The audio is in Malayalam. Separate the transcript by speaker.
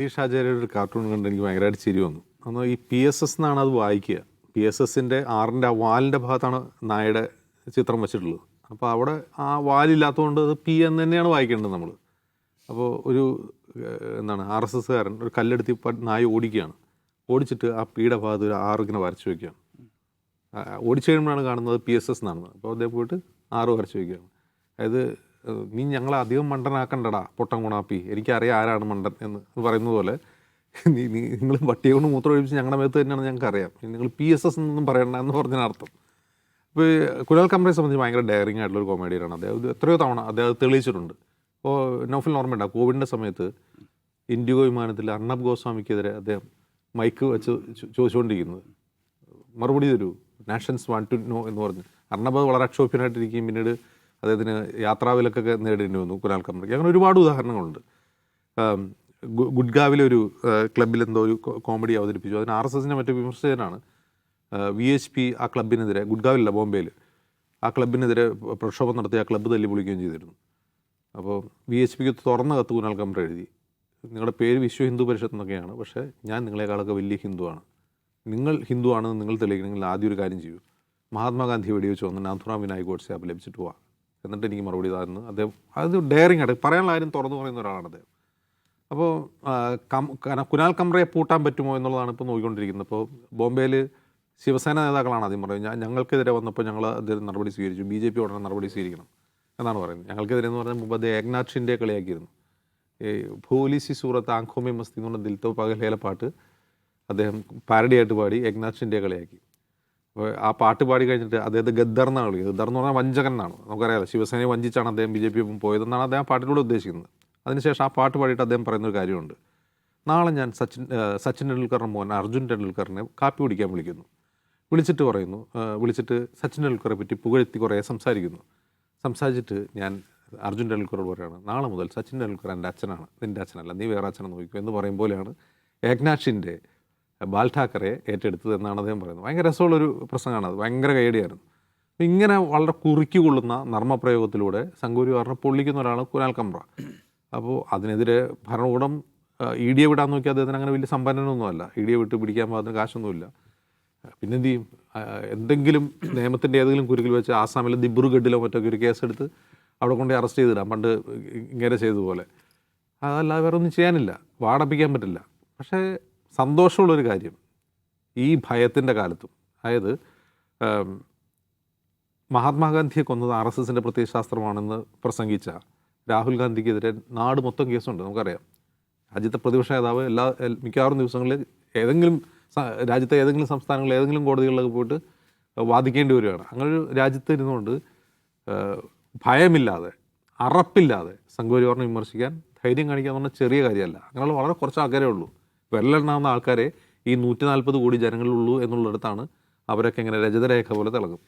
Speaker 1: സതീഷ് ആചാര്യ ഒരു കാർട്ടൂൺ കണ്ട് എനിക്ക് ഭയങ്കരമായിട്ട് ചിരി വന്നു. അന്ന് ഈ പി എസ് എസ് എന്നാണ് അത് വായിക്കുക. പി എസ് എസിന്റെ ആറിന്റെ ആ വാലിന്റെ ഭാഗത്താണ് നായയുടെ ചിത്രം വെച്ചിട്ടുള്ളത്. അപ്പോൾ അവിടെ ആ വാലില്ലാത്തതുകൊണ്ട് അത് പി എന്ന് തന്നെയാണ് വായിക്കേണ്ടത് നമ്മൾ അപ്പോൾ ഒരു എന്താണ് ആർ എസ് എസ്സുകാരൻ ഒരു കല്ലെടുത്തി നായ ഓടിക്കുകയാണ്. ഓടിച്ചിട്ട് ആ പിയുടെ ഭാഗത്ത് ഒരു ആറ് ഇങ്ങനെ വരച്ച് വയ്ക്കുകയാണ് ഓടിച്ചു കഴിയുമ്പോഴാണ് കാണുന്നത് പി എസ് എസ് എന്നാണ് അപ്പോൾ അദ്ദേഹം പോയിട്ട് ആറ് വരച്ച് വയ്ക്കുകയാണ് അതായത് നീ ഞങ്ങളെ അധികം മണ്ടനാക്കണ്ടടാ പൊട്ടൻ ഗുണാപ്പി. എനിക്കറിയാം ആരാണ് മണ്ടൻ എന്ന് പറയുന്നത് പോലെ. നീ നിങ്ങൾ പട്ടിയെ കൊണ്ട് മൂത്രം ഒഴിപ്പിച്ച് ഞങ്ങളുടെ മേത്ത് തന്നെയാണ് ഞങ്ങൾക്ക് അറിയാം നിങ്ങൾ പി എസ് എസ് എന്നൊന്നും പറയണ്ട എന്ന് പറഞ്ഞതിന് അർത്ഥം. ഇപ്പോൾ കുലാൽ കമ്പ്രയെ സംബന്ധിച്ച് ഭയങ്കര ഡയറിങ് ആയിട്ടുള്ള ഒരു കോമഡിയാണ് അദ്ദേഹം എത്രയോ തവണ അദ്ദേഹം തെളിയിച്ചിട്ടുണ്ട്. ഇപ്പോൾ നോഫിൽ ഓർമ്മയുണ്ട് കോവിഡിന്റെ സമയത്ത് ഇൻഡിഗോ വിമാനത്തിൽ അർണബ് ഗോസ്വാമിക്കെതിരെ അദ്ദേഹം മൈക്ക് വെച്ച് ചോദിച്ചുകൊണ്ടിരിക്കുന്നത് മറുപടി തരൂ നാഷൻസ് വാണ്ട് ടു നോ എന്ന് പറഞ്ഞു. അർണബ് വളരെ അക്ഷോഭ്യനായിട്ടിരിക്കുകയും പിന്നീട് അദ്ദേഹത്തിന് യാത്രാവിലക്കൊക്കെ നേടേണ്ടി വന്നു കുനാൽ കമ്പ്രയ്ക്ക് അങ്ങനെ ഒരുപാട് ഉദാഹരണങ്ങളുണ്ട്. ഗുഡ്ഗാവിലെ ഒരു ക്ലബിൽ എന്തോ ഒരു കോമഡി അവതരിപ്പിച്ചു. അതിന് ആർ എസ് എസിന്റെ മറ്റു വിമർശകനാണ്. വി എച്ച് പി ആ ക്ലബിനെതിരെ ഗുഡ്ഗാവിലല്ല ബോംബെയിൽ ആ ക്ലബിനെതിരെ പ്രക്ഷോഭം നടത്തി ആ ക്ലബ്ബ് തല്ലി പൊളിക്കുകയും ചെയ്തിരുന്നു. അപ്പോൾ വി എച്ച് പിക്ക് തുറന്ന കത്ത് കുനാൽ കമ്പ്ര എഴുതി. നിങ്ങളുടെ പേര് വിശ്വ ഹിന്ദു പരിഷത്ത് എന്നൊക്കെയാണ്. പക്ഷേ ഞാൻ നിങ്ങളെക്കാളൊക്കെ വലിയ ഹിന്ദുവാണ്. നിങ്ങൾ ഹിന്ദുവാണെന്ന് നിങ്ങൾ തെളിയിക്കണമെങ്കിൽ ആദ്യം ഒരു കാര്യം ചെയ്യൂ. മഹാത്മാഗാന്ധി വെടിവെച്ച് വന്ന് നാഥുറാം വിനായക് ഗോഡ്സെ അപലപിച്ചിട്ട് പോവാ. എന്നിട്ട് എനിക്ക് മറുപടി തന്നു അദ്ദേഹം അത് ഡെയറിങ് ആണ് പറയാനുള്ള ആരും തുറന്നു പറയുന്ന ഒരാളാണ് അദ്ദേഹം. അപ്പോൾ കം കുനാൽ കമ്രയെ പൂട്ടാൻ പറ്റുമോ എന്നുള്ളതാണ് ഇപ്പോൾ നോക്കിക്കൊണ്ടിരിക്കുന്നത്. ഇപ്പോൾ ബോംബെയിൽ ശിവസേന നേതാക്കളാണ് ആദ്യം പറയുന്നത്. ഞങ്ങൾക്കെതിരെ വന്നപ്പോൾ ഞങ്ങൾ അദ്ദേഹം നടപടി സ്വീകരിച്ചു. ബി ജെ പി ഉടനെ നടപടി സ്വീകരിക്കണം എന്നാണ് പറയുന്നത്. ഞങ്ങൾക്കെതിരെ എന്ന് പറഞ്ഞാൽ മുമ്പ് അദ്ദേഹം ഏകനാഥ് കളിയാക്കിയിരുന്നു. ഈ ഭൂലിസി സൂറത്ത് ആംഖോമി മസ്തി എന്ന് പറഞ്ഞ ദിൽത്തോ പകലേല പാട്ട് അദ്ദേഹം പാരഡിയായിട്ട് പാടി ഏകനാഥ് ഷിൻഡെ കളിയാക്കി. ആ പാട്ട് പാടി കഴിഞ്ഞിട്ട് അദ്ദേഹത്തെ ഗദ്ദർ എന്നാണ് വിളിക്കുന്നത്. ഗദ്ദർ എന്ന് പറഞ്ഞാൽ വഞ്ചകൻ എന്നാണ്. നമുക്കറിയാലോ ശിവസേനയെ വഞ്ചിച്ചാണ് അദ്ദേഹം ബി ജെ പി പോയതെന്നാണ് അദ്ദേഹം പാട്ടിലൂടെ ഉദ്ദേശിക്കുന്നത്. അതിനുശേഷം ആ പാട്ട് പാടിയിട്ട് അദ്ദേഹം പറയുന്ന ഒരു കാര്യമുണ്ട്. നാളെ ഞാൻ സച്ചിൻ സച്ചിൻ ടെണ്ടുൽക്കറിന്റെ മോൻ അർജുൻ ടെണ്ടുൽക്കറിനെ കാപ്പി കുടിക്കാൻ വിളിക്കുന്നു. വിളിച്ചിട്ട് പറയുന്നു വിളിച്ചിട്ട് സച്ചിൻ ടെണ്ടുൽക്കറെ പറ്റി പുകഴ്ത്തി കുറേ സംസാരിക്കുന്നു. സംസാരിച്ചിട്ട് ഞാൻ അർജുൻ ടെണ്ടുൽക്കറോട് പറയുകയാണ് നാളെ മുതൽ സച്ചിൻ ടെണ്ടുൽക്കർ എന്റെ അച്ഛനാണ് നിന്റെ അച്ഛനല്ല നീ വേറെ അച്ഛനെ നോക്കിക്കും എന്ന് പറയും പോലെയാണ് ഏക്നാഷിന്റെ ബാൽ ഠാക്കറെ ഏറ്റെടുത്തത് എന്നാണ് അദ്ദേഹം പറയുന്നത്. ഭയങ്കര രസമുള്ളൊരു പ്രസംഗമാണ് അത്. ഭയങ്കര കൈയടിയായിരുന്നു. അപ്പോൾ ഇങ്ങനെ വളരെ കുറുക്കി കൊള്ളുന്ന നർമ്മപ്രയോഗത്തിലൂടെ പറഞ്ഞ പൊള്ളിക്കുന്ന ഒരാളാണ് കുനാൽ കമ്ര അപ്പോൾ അതിനെതിരെ ഭരണകൂടം ഇ ഡിയെ വിടാൻ നോക്കി അദ്ദേഹത്തിന് അങ്ങനെ വലിയ സമ്പന്നനൊന്നുമല്ല ഇ ഡിയെ വിട്ട് പിടിക്കാൻ പാകത്തിന് കാശൊന്നുമില്ല. പിന്നെ എന്ത് ചെയ്യും? എന്തെങ്കിലും നിയമത്തിന്റെ ഏതെങ്കിലും കുരുക്കിൽ വെച്ച് ആസാമിലെ ദിബ്രുഗഡിലോ മറ്റൊക്കെ ഒരു കേസെടുത്ത് അവിടെ കൊണ്ട് അറസ്റ്റ് ചെയ്തിടാം. പണ്ട് ഇങ്ങനെ ചെയ്തതുപോലെ. അതല്ലാതെ വേറെ ഒന്നും ചെയ്യാനില്ല. വാടപ്പിക്കാൻ പറ്റില്ല. പക്ഷേ സന്തോഷമുള്ളൊരു കാര്യം ഈ ഭയത്തിന്റെ കാലത്തും. അതായത് മഹാത്മാഗാന്ധിയെ കൊന്നത് ആർ എസ് എസിന്റെ പ്രത്യയശാസ്ത്രമാണെന്ന് പ്രസംഗിച്ച രാഹുൽ ഗാന്ധിക്കെതിരെ നാട് മൊത്തം കേസുണ്ട് നമുക്കറിയാം. രാജ്യത്തെ പ്രതിപക്ഷ നേതാവ് എല്ലാ മിക്കവാറും ദിവസങ്ങളിൽ ഏതെങ്കിലും രാജ്യത്തെ ഏതെങ്കിലും സംസ്ഥാനങ്ങളിൽ ഏതെങ്കിലും കോടതികളിലൊക്കെ പോയിട്ട് വാദിക്കേണ്ടി വരികയാണ്. ഒരു രാജ്യത്ത് ഇരുന്നുകൊണ്ട് ഭയമില്ലാതെ അറപ്പില്ലാതെ സംഘപരിവാറിനെ വിമർശിക്കാൻ ധൈര്യം കാണിക്കുക എന്ന് പറഞ്ഞാൽ ചെറിയ കാര്യമല്ല. അങ്ങനെയുള്ള വളരെ കുറച്ച് ആൾക്കാരേ ഉള്ളൂ. വിരലെണ്ണാവുന്ന ആൾക്കാരെ ഈ നൂറ്റി നാൽപ്പത് കോടി ജനങ്ങളുള്ളൂ എന്നുള്ളിടത്താണ് അവരൊക്കെ ഇങ്ങനെ രജതരേഖ പോലെ തിളങ്ങും